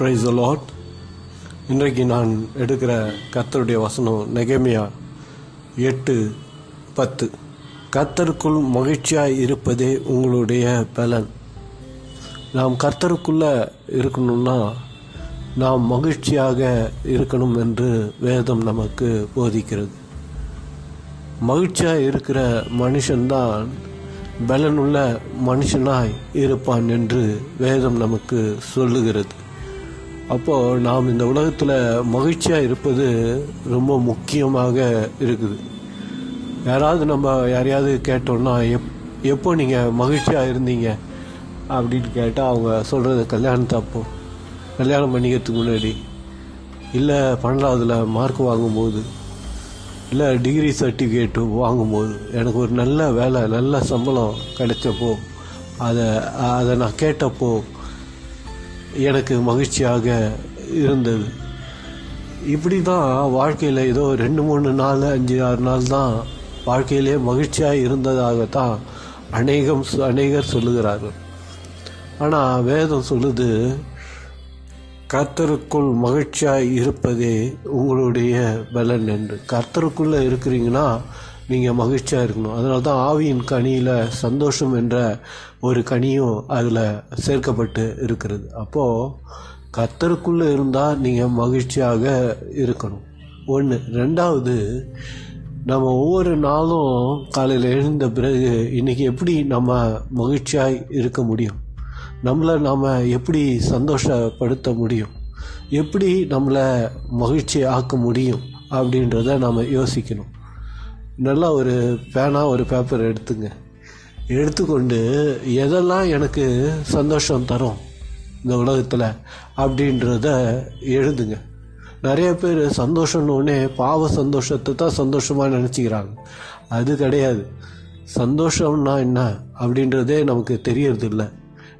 Price lot இன்றைக்கு நான் எடுக்கிற கர்த்தருடைய வசனம் நெகமியா எட்டு பத்து. கர்த்தருக்குள் மகிழ்ச்சியாக இருப்பதே உங்களுடைய பலன். நாம் கர்த்தருக்குள்ளே இருக்கணும்னா நாம் மகிழ்ச்சியாக இருக்கணும் என்று வேதம் நமக்கு போதிக்கிறது. மகிழ்ச்சியாக இருக்கிற மனுஷன்தான் பலனுள்ள மனுஷனாய் இருப்பான் என்று வேதம் நமக்கு சொல்லுகிறது. அப்போது நாம் இந்த உலகத்தில் மகிழ்ச்சியாக இருப்பது ரொம்ப முக்கியமாக இருக்குது. யாராவது நம்ம யாரையாவது கேட்டோம்னா எப் எப்போ நீங்கள் மகிழ்ச்சியாக இருந்தீங்க அப்படின்னு கேட்டால் அவங்க சொல்கிறது கல்யாணத்தை அப்போ கல்யாணம் பண்ணிக்கிறதுக்கு முன்னாடி. இல்லை பன்னெண்டாவதுல மார்க் வாங்கும்போது இல்லை டிகிரி சர்டிஃபிகேட்டு வாங்கும்போது எனக்கு ஒரு நல்ல வேலை நல்ல சம்பளம் கிடைச்சப்போ அதை அதை நான் கேட்டப்போ எனக்கு மகிழ்ச்சியாக இருந்தது. இப்படி தான் வாழ்க்கையில் ஏதோ ரெண்டு மூணு நாள் அஞ்சு ஆறு நாள் தான் வாழ்க்கையிலே மகிழ்ச்சியாக இருந்ததாகத்தான் அநேகம் அநேகர் சொல்லுகிறார்கள். ஆனால் வேதம் சொல்லுது கர்த்தருக்குள் மகிழ்ச்சியாக இருப்பதே உங்களுடைய பலன் என்று. கர்த்தருக்குள்ளே இருக்கிறீங்கன்னா நீங்கள் மகிழ்ச்சியாக இருக்கணும். அதனால தான் ஆவியின் கனியில் சந்தோஷம் என்ற ஒரு கனியும் அதில் சேர்க்கப்பட்டு இருக்கிறது. அப்போது கத்தருக்குள்ளே இருந்தால் நீங்கள் மகிழ்ச்சியாக இருக்கணும். ஒன்று ரெண்டாவது நம்ம ஒவ்வொரு நாளும் காலையில் எழுந்த பிறகு இன்றைக்கி எப்படி நம்ம மகிழ்ச்சியாக இருக்க முடியும்? நம்மளை நாம் எப்படி சந்தோஷப்படுத்த முடியும்? எப்படி நம்மளை மகிழ்ச்சி ஆக்க முடியும்? அப்படின்றத நாம் யோசிக்கணும். நல்லா ஒரு பேனா ஒரு பேப்பர் எடுத்துங்க. எடுத்துக்கொண்டு எதெல்லாம் எனக்கு சந்தோஷம் தரும் இந்த உலகத்தில் அப்படின்றத எழுதுங்க. நிறைய பேர் சந்தோஷம்னு பாவ சந்தோஷத்தை தான் சந்தோஷமாக நினச்சிக்கிறாங்க. அது கிடையாது. சந்தோஷம்னா என்ன அப்படின்றதே நமக்கு தெரியறது இல்லை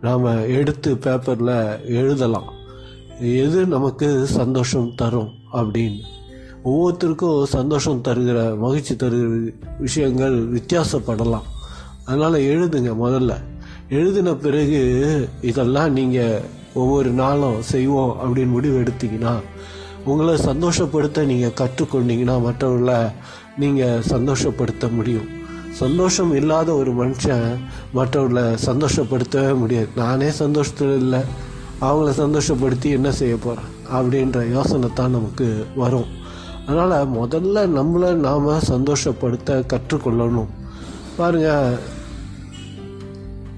நாம் எடுத்து பேப்பரில் எழுதலாம். எது நமக்கு சந்தோஷம் தரும் அப்படின்னு. ஒவ்வொருத்தருக்கும் சந்தோஷம் தருகிற மகிழ்ச்சி தருகிற விஷயங்கள் வித்தியாசப்படலாம். அதனால் எழுதுங்க முதல்ல. எழுதின பிறகு இதெல்லாம் நீங்கள் ஒவ்வொரு நாளும் செய்வோம் அப்படின்னு முடிவு எடுத்தீங்கன்னா உங்களை சந்தோஷப்படுத்த நீங்கள் கற்றுக்கொண்டீங்கன்னா மற்றவர்களை நீங்கள் சந்தோஷப்படுத்த முடியும். சந்தோஷம் இல்லாத ஒரு மனுஷன் மற்றவர்களை சந்தோஷப்படுத்தவே முடியாது. நானே சந்தோஷத்தில் இல்லை. அவங்கள சந்தோஷப்படுத்தி என்ன செய்ய போகிறேன் அப்படின்ற யோசனை தான் நமக்கு வரும். அதனால் முதல்ல நம்மளை நாம் சந்தோஷப்படுத்த கற்றுக்கொள்ளணும். பாருங்கள்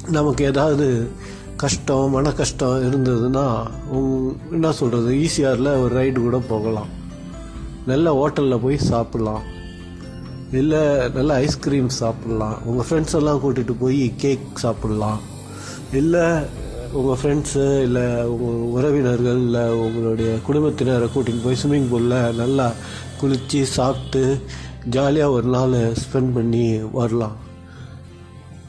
நமக்கு ஏதாவது கஷ்டம் மன கஷ்டம் இருந்ததுன்னா என்ன சொல்கிறது ஈஸியாரில் ஒரு ரைடு கூட போகலாம். நல்ல ஹோட்டலில் போய் சாப்பிட்லாம். இல்லை நல்ல ஐஸ்கிரீம் சாப்பிட்லாம். உங்கள் ஃப்ரெண்ட்ஸ் எல்லாம் கூட்டிகிட்டு போய் கேக் சாப்பிட்லாம். இல்லை உங்கள் ஃப்ரெண்ட்ஸு இல்லை உங்கள் உறவினர்கள் இல்லை உங்களுடைய குடும்பத்தினரை கூட்டின்னு போய் ஸ்விம்மிங் பூலில் நல்லா குளித்து சாப்பிட்டு ஜாலியாக ஒரு நாள் ஸ்பெண்ட் பண்ணி வரலாம்.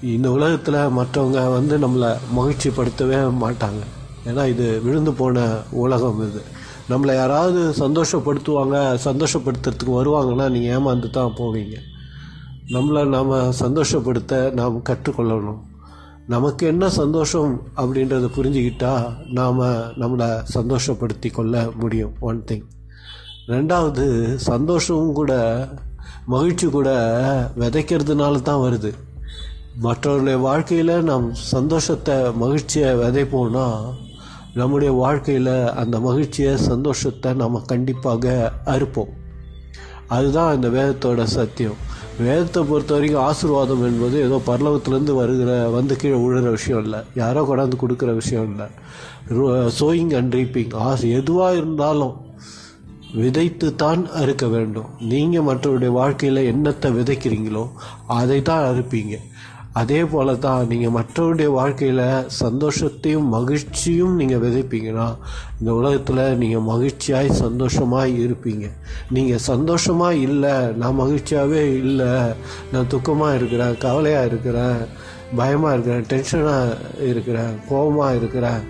இந்த உலகத்தில் மற்றவங்க வந்து நம்மளை மகிழ்ச்சிப்படுத்தவே மாட்டாங்க. ஏன்னா இது விழுந்து போன உலகம் இது. நம்மளை யாராவது சந்தோஷப்படுத்துவாங்க சந்தோஷப்படுத்துறதுக்கு வருவாங்கன்னா நீங்கள் ஏமாந்து தான் போவீங்க. நம்மளை நாம் சந்தோஷப்படுத்த நாம் கற்றுக்கொள்ளணும். நமக்கு என்ன சந்தோஷம் அப்படின்றத புரிஞ்சுக்கிட்டா நாம் நம்மளை சந்தோஷப்படுத்தி கொள்ள முடியும் ஒன் திங் ரெண்டாவது சந்தோஷமும் கூட மகிழ்ச்சி கூட விதைக்கிறதுனால தான் வருது. மற்றவருடைய வாழ்க்கையில் நாம் சந்தோஷத்தை மகிழ்ச்சியை விதைப்போம்னா நம்முடைய வாழ்க்கையில் அந்த மகிழ்ச்சியை சந்தோஷத்தை நம்ம கண்டிப்பாக அறுப்போம். அதுதான் இந்த வேதத்தோட சத்தியம். வேதத்தை பொறுத்த வரைக்கும் ஆசீர்வாதம் என்பது ஏதோ பரலவத்திலேருந்து வருகிற வந்து கீழே விழுகிற விஷயம் இல்லை. யாரோ கொண்டாந்து கொடுக்குற விஷயம் இல்லை. சோயிங் அண்ட் ரீப்பிங் ஆசை எதுவாக இருந்தாலும் விதைத்து தான் அறுக்க வேண்டும். நீங்கள் மற்றவருடைய வாழ்க்கையில் என்னத்தை விதைக்கிறீங்களோ அதை தான் அறுப்பீங்க. அதே போல தான் நீங்கள் மற்றவருடைய வாழ்க்கையில் சந்தோஷத்தையும் மகிழ்ச்சியும் நீங்கள் விதைப்பீங்கன்னா இந்த உலகத்தில் நீங்கள் மகிழ்ச்சியாய் சந்தோஷமாக இருப்பீங்க. நீங்கள் சந்தோஷமாக இல்லை நான் மகிழ்ச்சியாகவே இல்லை நான் துக்கமாக இருக்கிறேன் கவலையாக இருக்கிறேன் பயமாக இருக்கிறேன் டென்ஷனாக இருக்கிறேன் கோபமாக இருக்கிறேன்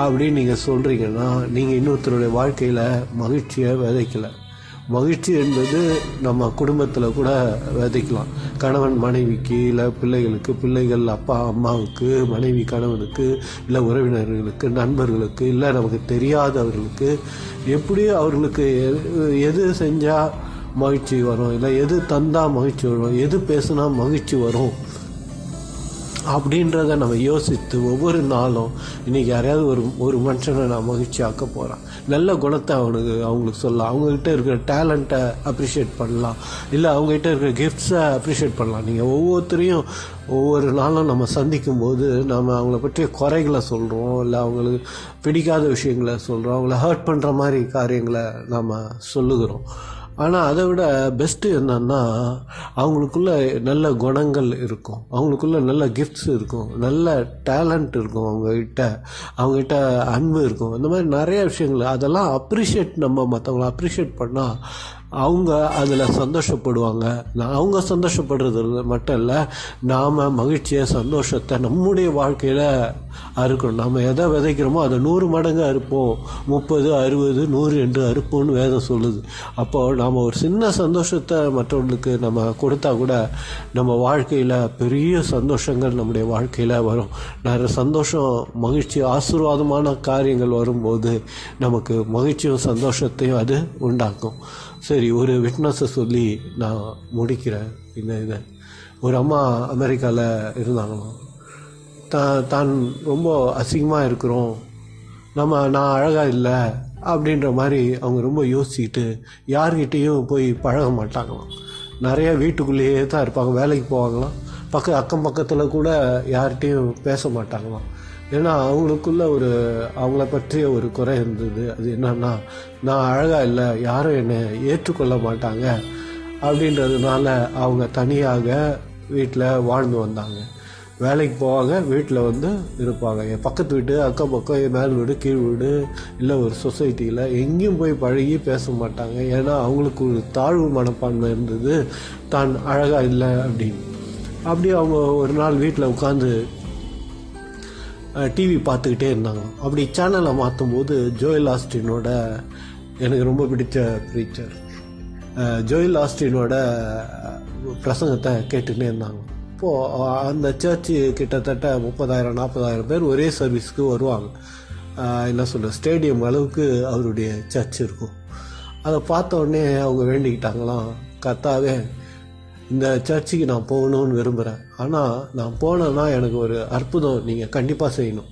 அப்படின்னு நீங்கள் சொல்கிறீங்கன்னா நீங்கள் இன்னொருத்தருடைய வாழ்க்கையில் மகிழ்ச்சியை விதைக்கலை. மகிழ்ச்சி என்பது நம்ம குடும்பத்தில் கூட விதைக்கலாம். கணவன் மனைவிக்கு இல்லை பிள்ளைகளுக்கு பிள்ளைகள் அப்பா அம்மாவுக்கு மனைவி கணவனுக்கு இல்லை உறவினர்களுக்கு நண்பர்களுக்கு இல்லை நமக்கு தெரியாதவர்களுக்கு எப்படி அவர்களுக்கு எது செஞ்சால் மகிழ்ச்சி வரும்? இல்லை எது தந்தால் மகிழ்ச்சி வரும்? எது பேசுனா மகிழ்ச்சி வரும்? அப்படின்றத நம்ம யோசித்து ஒவ்வொரு நாளும் இன்றைக்கி யாரையாவது ஒரு ஒரு மனுஷனை நான் மகிழ்ச்சியாக்க போகிறான் போகிறேன் நல்ல குணத்தை அவனுக்கு அவங்களுக்கு சொல்லலாம். அவங்கக்கிட்ட இருக்கிற டேலண்ட்டை அப்ரிஷியேட் பண்ணலாம். இல்லை அவங்ககிட்ட இருக்கிற கிஃப்ட்ஸை அப்ரிஷியேட் பண்ணலாம். நீங்கள் ஒவ்வொருத்தரையும் ஒவ்வொரு நாளும் நம்ம சந்திக்கும் போது நம்ம அவங்கள பற்றிய குறைகளை சொல்கிறோம் இல்லை அவங்களுக்கு பிடிக்காத விஷயங்களை சொல்கிறோம் அவங்கள ஹர்ட் பண்ணுற மாதிரி காரியங்களை நாம் சொல்லுகிறோம். ஆனால் அதை விட பெஸ்ட்டு என்னன்னா அவங்களுக்குள்ள நல்ல குணங்கள் இருக்கும். அவங்களுக்குள்ள நல்ல கிஃப்ட்ஸ் இருக்கும். நல்ல டேலண்ட் இருக்கும் அவங்கக்கிட்ட அவங்ககிட்ட அன்பு இருக்கும். இந்த மாதிரி நிறைய விஷயங்கள். அதெல்லாம் அப்ரிஷியேட் நம்ம மற்றவங்கள அப்ரிஷியேட் பண்ணால் அவங்க அதில் சந்தோஷப்படுவாங்க. நான் அவங்க சந்தோஷப்படுறது மட்டும் இல்லை நாம் மகிழ்ச்சியை சந்தோஷத்தை நம்முடைய வாழ்க்கையில் அறுக்கணும். நம்ம எதை விதைக்கிறோமோ அதை நூறு மடங்கு அறுப்போம். முப்பது அறுபது நூறு என்று அறுப்போம்னு வேதம் சொல்லுது. அப்போது நாம் ஒரு சின்ன சந்தோஷத்தை மற்றவர்களுக்கு நம்ம கொடுத்தா கூட நம்ம வாழ்க்கையில் பெரிய சந்தோஷங்கள் நம்முடைய வாழ்க்கையில் வரும். நிறைய சந்தோஷம் மகிழ்ச்சி ஆசீர்வாதமான காரியங்கள் வரும்போது நமக்கு மகிழ்ச்சியும் சந்தோஷத்தையும் அது உண்டாக்கும். சரி ஒரு விட்னஸை சொல்லி நான் முடிக்கிறேன். இந்த இதை. ஒரு அம்மா அமெரிக்காவில் இருந்தாங்களாம். தான் தான் ரொம்ப அசிங்கமாக இருக்கிறோம். நம்ம நான் அழகாக இல்லை அப்படின்ற மாதிரி அவங்க ரொம்ப யோசிச்சுக்கிட்டு யார்கிட்டேயும் போய் பழக மாட்டாங்களாம். நிறைய வீட்டுக்குள்ளேயே தான் இருப்பாங்க வேலைக்கு போவாங்களாம். பக்க அக்கம் பக்கத்தில் கூட யார்கிட்டையும் பேச மாட்டாங்களாம். ஏன்னா அவங்களுக்குள்ள ஒரு அவங்கள பற்றிய ஒரு குறை இருந்தது. அது என்னன்னா நான் அழகாக இல்லை யாரும் என்னை ஏற்றுக்கொள்ள மாட்டாங்க அப்படின்றதுனால அவங்க தனியாக வீட்டில் வாழ்ந்து வந்தாங்க. வேலைக்கு போவாங்க வீட்டில் வந்து இருப்பாங்க. என் பக்கத்து வீடு அக்கம் பக்கம் என் மேல் வீடு கீழ் வீடு இல்லை ஒரு சொசைட்டியில் எங்கேயும் போய் பழகி பேச மாட்டாங்க. ஏன்னா அவங்களுக்கு ஒரு தாழ்வு மனப்பான்மை இருந்தது. தான் அழகாக இல்லை அப்படின்னு. அப்படி அவங்க ஒரு நாள் வீட்டில் உட்காந்து டிவி பார்த்துக்கிட்டே இருந்தாங்க. அப்படி சேனலை மாற்றும் போது ஜோயல் ஆஸ்டினோட எனக்கு ரொம்ப பிடிச்ச ப்ரீச்சர் ஜோயல் ஆஸ்டினோட பிரசங்கத்தை கேட்டுகிட்டே இருந்தாங்க. இப்போது அந்த சர்ச்சு கிட்டத்தட்ட முப்பதாயிரம் நாற்பதாயிரம் பேர் ஒரே சர்வீஸ்க்கு வருவாங்க. என்ன சொல்ல ஸ்டேடியம் அளவுக்கு அவருடைய சர்ச் இருக்கும். அதை பார்த்த உடனே அவங்க வேண்டிக்கிட்டாங்களாம். கத்தாவே இந்த சர்ச்சுக்கு நான் போகணும்னு விரும்புகிறேன் ஆனால் நான் போனேன்னா எனக்கு ஒரு அற்புதம் நீங்கள் கண்டிப்பாக செய்யணும்.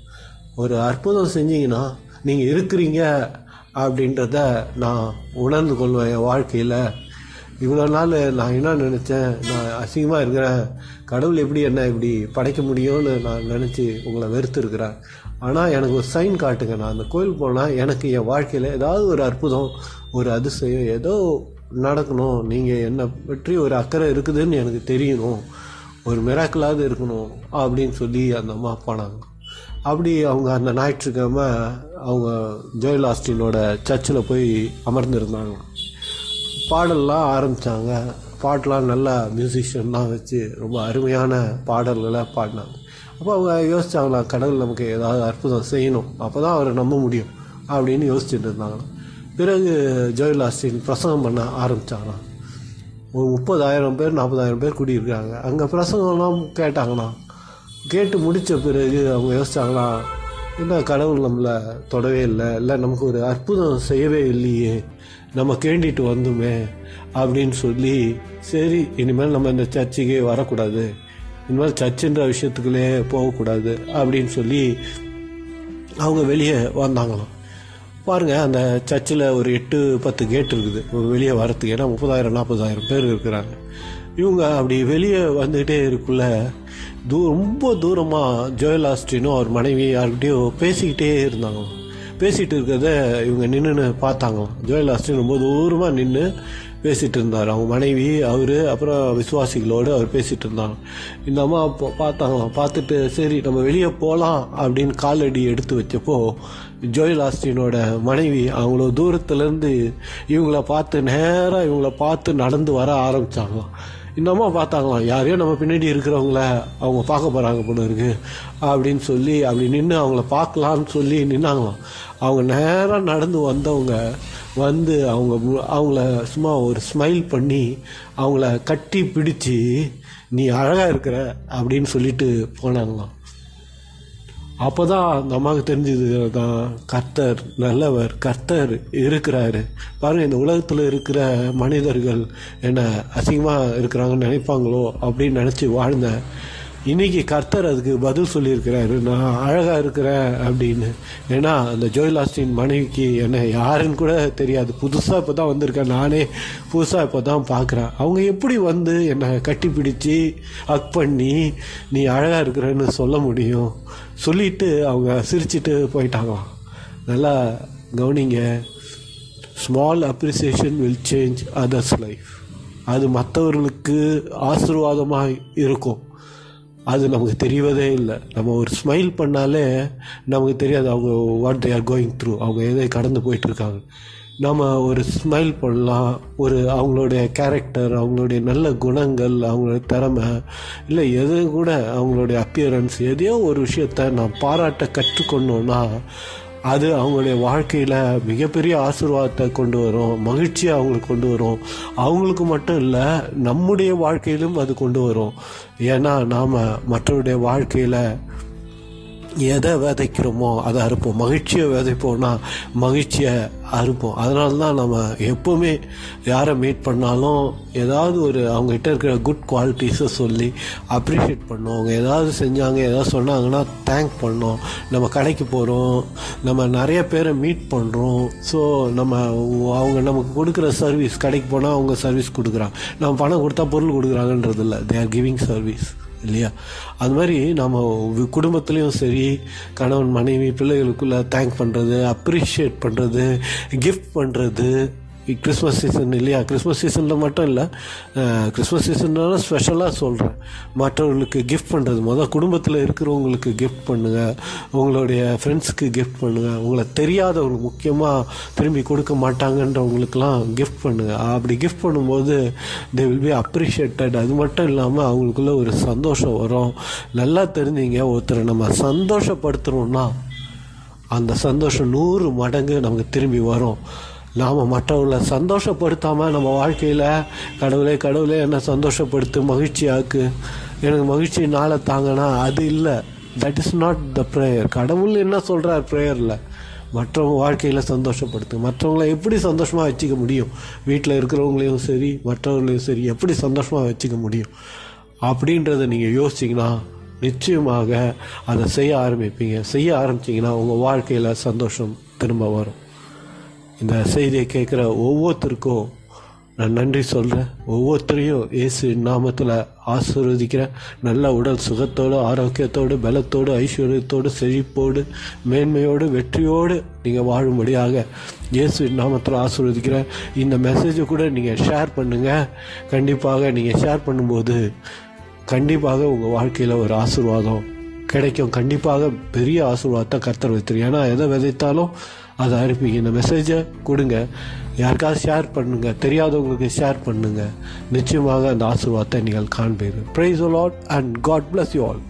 ஒரு அற்புதம் செஞ்சீங்கன்னா நீங்கள் இருக்கிறீங்க அப்படின்றத நான் உணர்ந்து கொள்வேன் என் வாழ்க்கையில். இவ்வளோ நாள் நான் என்ன நினச்சேன் நான் அசிங்கமாக இருக்கிறேன் கடவுள் எப்படி என்ன இப்படி படைக்க முடியும்னு நான் நினச்சி உங்களை வெறுத்துருக்கிறேன் ஆனால் எனக்கு ஒரு சைன் காட்டுங்க. நான் அந்த கோயில் போனால் எனக்கு என் வாழ்க்கையில் ஏதாவது ஒரு அற்புதம் ஒரு அதிசயம் ஏதோ நடக்கணும். நீங்கள் என்னை பற்றி ஒரு அக்கறை இருக்குதுன்னு எனக்கு தெரியணும். ஒரு மிராக்கலாவது இருக்கணும் அப்படின்னு சொல்லி அந்த அம்மா போனாங்க. அப்படி அவங்க அந்த ஞாயிற்றுக்கிழமை அவங்க ஜோயல் ஆஸ்டினோட சர்ச்சில் போய் அமர்ந்திருந்தாங்க. பாடல்லாம் ஆரம்பித்தாங்க பாட்டெலாம் நல்லா மியூசிஷியன்லாம் வச்சு ரொம்ப அருமையான பாடல்களை பாடினாங்க. அப்போ அவங்க யோசித்தாங்களா கடவுள் நமக்கு ஏதாவது அற்புதம் செய்யணும். அப்போ தான் அவரை நம்ப முடியும் அப்படின்னு யோசிச்சுட்டு இருந்தாங்களாம் பிறகு ஜெயலாஸ்டின் பிரசங்கம் பண்ண ஆரம்பித்தாங்களாம் ஒரு முப்பதாயிரம் பேர் நாற்பதாயிரம் பேர் குடியிருக்காங்க அங்கே பிரசங்கம்லாம் கேட்டாங்கண்ணா கேட்டு முடித்த பிறகு அவங்க யோசிச்சாங்களாம் என்ன கடவுள் நம்மளை தொடவே இல்லை. இல்லை நமக்கு ஒரு அற்புதம் செய்யவே இல்லையே. நம்ம கேண்டிட்டு வந்தோமே அப்படின்னு சொல்லி சரி இனிமேல் நம்ம இந்த சர்ச்சுக்கே வரக்கூடாது. இனிமேல் சர்ச்சுன்ற விஷயத்துக்குள்ளே போகக்கூடாது அப்படின்னு சொல்லி அவங்க வெளியே வந்தாங்களாம். பாருங்க அந்த சர்ச்சில் ஒரு எட்டு பத்து கேட் இருக்குது. வெளியே வரத்துக்கு ஏன்னா முப்பதாயிரம் நாற்பதாயிரம் பேர் இருக்கிறாங்க. இவங்க அப்படி வெளியே வந்துக்கிட்டே இருக்குள்ள தூ ரொம்ப தூரமாக ஜோயல் ஆஸ்டினும் அவர் மனைவி யார்கிட்டயும் பேசிக்கிட்டே இருந்தாங்க பேசிகிட்டு இருக்கிறத இவங்க நின்றுன்னு பார்த்தாங்களாம். ஜோயல் ஆஸ்டின் ரொம்ப தூரமாக நின்று பேசிகிட்டு இருந்தார். அவங்க மனைவி அவர் அப்புறம் விசுவாசிகளோடு அவர் பேசிகிட்டு இருந்தாங்க இந்த அம்மா பார்த்தாங்களாம். பார்த்துட்டு சரி நம்ம வெளியே போகலாம் அப்படின்னு காலடி எடுத்து வச்சப்போ ஜோயல் ஆஸ்டினோட மனைவி அவங்கள தூரத்துலேருந்து இவங்கள பார்த்து நேராக இவங்கள பார்த்து நடந்து வர ஆரம்பித்தாங்களாம் இந்த பார்த்தாங்களாம் யாரையோ நம்ம பின்னாடி இருக்கிறவங்கள அவங்க பார்க்க போகிறாங்க போல இருக்கு அப்படின்னு சொல்லி அப்படி நின்று அவங்கள பார்க்கலான்னு சொல்லி நின்னாங்களாம். அவங்க நேராக நடந்து வந்தவங்க வந்து அவங்க மு- அவங்கள சும்மா ஒரு ஸ்மைல் பண்ணி அவங்கள கட்டி பிடிச்சி நீ அழகாக இருக்கிற அப்படின்னு சொல்லிட்டு போனாங்களாம். அப்போ தான் அந்த அம்மாவுக்கு தெரிஞ்சது தான் கர்த்தர் நல்லவர் கர்த்தர் இருக்கிறாரு. பாருங்கள் இந்த உலகத்தில் இருக்கிற மனிதர்கள் என்ன அசிங்கமாக இருக்கிறாங்கன்னு நினைப்பாங்களோ அப்படின்னு நினச்சி வாழ்ந்தேன் இன்னைக்கு கர்த்தர் அதுக்கு பதில் சொல்லியிருக்கிறாரு. நான் அழகாக இருக்கிறேன் அப்படின்னு. ஏன்னா அந்த ஜோயல் மனைவிக்கு என்ன யாருன்னு கூட தெரியாது. புதுசாக இப்போ தான் வந்திருக்கேன். நானே புதுசாக இப்போ தான் பார்க்குறேன். அவங்க எப்படி வந்து என்னை கட்டி பிடிச்சி அக் பண்ணி நீ அழகாக இருக்கிறேன்னு சொல்ல முடியும்? சொல்லிட்டு அவங்க சிரிச்சிட்டு போயிட்டாங்களாம் நல்லா கவனிங்க. Small appreciation will change others life அது மற்றவர்களுக்கு ஆசீர்வாதமாக இருக்கும். அது நமக்கு தெரியவதே இல்லை. நம்ம ஒரு ஸ்மைல் பண்ணாலே நமக்கு தெரியாது அவங்க what they are going through அவங்க எதை கடந்து போயிட்டுருக்காங்க நம்ம ஒரு ஸ்மைல் பண்ணலாம் ஒரு அவங்களுடைய கேரக்டர் அவங்களுடைய நல்ல குணங்கள் அவங்களுடைய திறமை இல்லை எது கூட அவங்களுடைய அப்பியரன்ஸ் எதையோ ஒரு விஷயத்த நான் பாராட்ட கற்றுக்கொண்டோன்னா அது அவங்களுடைய வாழ்க்கையில் மிகப்பெரிய ஆசீர்வாதத்தை கொண்டு வரும் மகிழ்ச்சியை அவங்களுக்கு கொண்டு வரும். அவங்களுக்கு மட்டும் இல்லை நம்முடைய வாழ்க்கையிலும் அது கொண்டு வரும். ஏன்னா நாம் மற்றவருடைய வாழ்க்கையில் எதை விதைக்கிறோமோ அதை அறுப்போம். மகிழ்ச்சியை விதைப்போம்னா மகிழ்ச்சியை அறுப்போம். அதனால தான் நம்ம எப்போவுமே யாரை மீட் பண்ணாலும் ஏதாவது ஒரு அவங்ககிட்ட இருக்கிற குட் குவாலிட்டிஸை சொல்லி அப்ரிஷியேட் பண்ணோம் அவங்க ஏதாவது செஞ்சாங்க ஏதாவது சொன்னாங்கன்னா தேங்க் பண்ணோம். நம்ம கடைக்கு போகிறோம் நம்ம நிறைய பேரை மீட் பண்ணுறோம் ஸோ நம்ம அவங்க நமக்கு கொடுக்குற சர்வீஸ் கடைக்கு போனால் அவங்க சர்வீஸ் கொடுக்குறாங்க. நம்ம பணம் கொடுத்தா பொருள் கொடுக்குறாங்கன்றது இல்லை தே ஆர் கிவிங் சர்வீஸ் இல்லையா? அது மாதிரி நம்ம குடும்பத்துலேயும் சரி கணவன் மனைவி பிள்ளைகளுக்குள்ள தேங்க் பண்ணுறது அப்ரிஷியேட் பண்ணுறது கிஃப்ட் பண்ணுறது கிறிஸ்மஸ் சீசன் இல்லையா? கிறிஸ்மஸ் சீசனில் மட்டும் இல்லை கிறிஸ்மஸ் சீசன்னால ஸ்பெஷலாக சொல்கிறேன் மற்றவர்களுக்கு கிஃப்ட் பண்ணுறது மொதல் குடும்பத்தில் இருக்கிறவங்களுக்கு கிஃப்ட் பண்ணுங்கள் உங்களுடைய ஃப்ரெண்ட்ஸுக்கு கிஃப்ட் பண்ணுங்கள் உங்களை தெரியாதவங்க முக்கியமாக திரும்பி கொடுக்க மாட்டாங்கன்றவங்களுக்கெல்லாம் கிஃப்ட் பண்ணுங்கள் அப்படி கிஃப்ட் பண்ணும்போது தே வில் பி அப்ரிஷியேட்டட் அது மட்டும் இல்லாமல் அவங்களுக்குள்ள ஒரு சந்தோஷம் வரும். நல்லா தெரிஞ்சீங்க ஒருத்தரை நம்ம சந்தோஷப்படுத்துகிறோம்னா அந்த சந்தோஷம் நூறு மடங்கு நமக்கு திரும்பி வரும். நாம் மற்றவங்களை சந்தோஷப்படுத்தாமல் நம்ம வாழ்க்கையில் கடவுளே கடவுளே என்னை சந்தோஷப்படுத்து மகிழ்ச்சியாக்கு எனக்கு மகிழ்ச்சி நாளை தாங்கன்னா அது இல்லை. That is not the prayer கடவுள் என்ன சொல்கிறார் ப்ரேயரில் மற்றவங்க வாழ்க்கையில் சந்தோஷப்படுத்து. மற்றவங்களை எப்படி சந்தோஷமாக வச்சுக்க முடியும்? வீட்டில் இருக்கிறவங்களையும் சரி மற்றவங்களையும் சரி எப்படி சந்தோஷமாக வச்சுக்க முடியும்? அப்படின்றத நீங்கள் யோசிச்சிங்கன்னா நிச்சயமாக அதை செய்ய ஆரம்பிப்பீங்க. செய்ய ஆரம்பிச்சிங்கன்னா உங்கள் வாழ்க்கையில் சந்தோஷம் திரும்ப வரும். இந்த செய்தியை கேட்குற ஒவ்வொருத்தருக்கும் நான் நன்றி சொல்கிறேன் ஒவ்வொருத்தரையும் இயேசு நாமத்தில் ஆசீர்வதிக்கிறேன். நல்ல உடல் சுகத்தோடு ஆரோக்கியத்தோடு பலத்தோடு ஐஸ்வர்யத்தோடு செழிப்போடு மேன்மையோடு வெற்றியோடு நீங்கள் வாழும்படியாக இயேசு நாமத்தில் ஆசீர்வதிக்கிறேன். இந்த மெசேஜை கூட நீங்கள் ஷேர் பண்ணுங்கள் கண்டிப்பாக நீங்கள் ஷேர் பண்ணும்போது கண்டிப்பாக உங்கள் வாழ்க்கையில் ஒரு ஆசீர்வாதம் கிடைக்கும். கண்டிப்பாக பெரிய ஆசீர்வாதத்தை கர்த்தர் வைத்திரு ஏன்னா எதை விதைத்தாலும் அதை அனுப்பிங்க. இந்த மெசேஜை கொடுங்க. யாருக்காவது ஷேர் பண்ணுங்க. தெரியாதவங்களுக்கு ஷேர் பண்ணுங்க. நிச்சயமாக அந்த ஆசீர்வாதத்தை நீங்கள் காண்பீர்கள். Praise a lot and God bless you all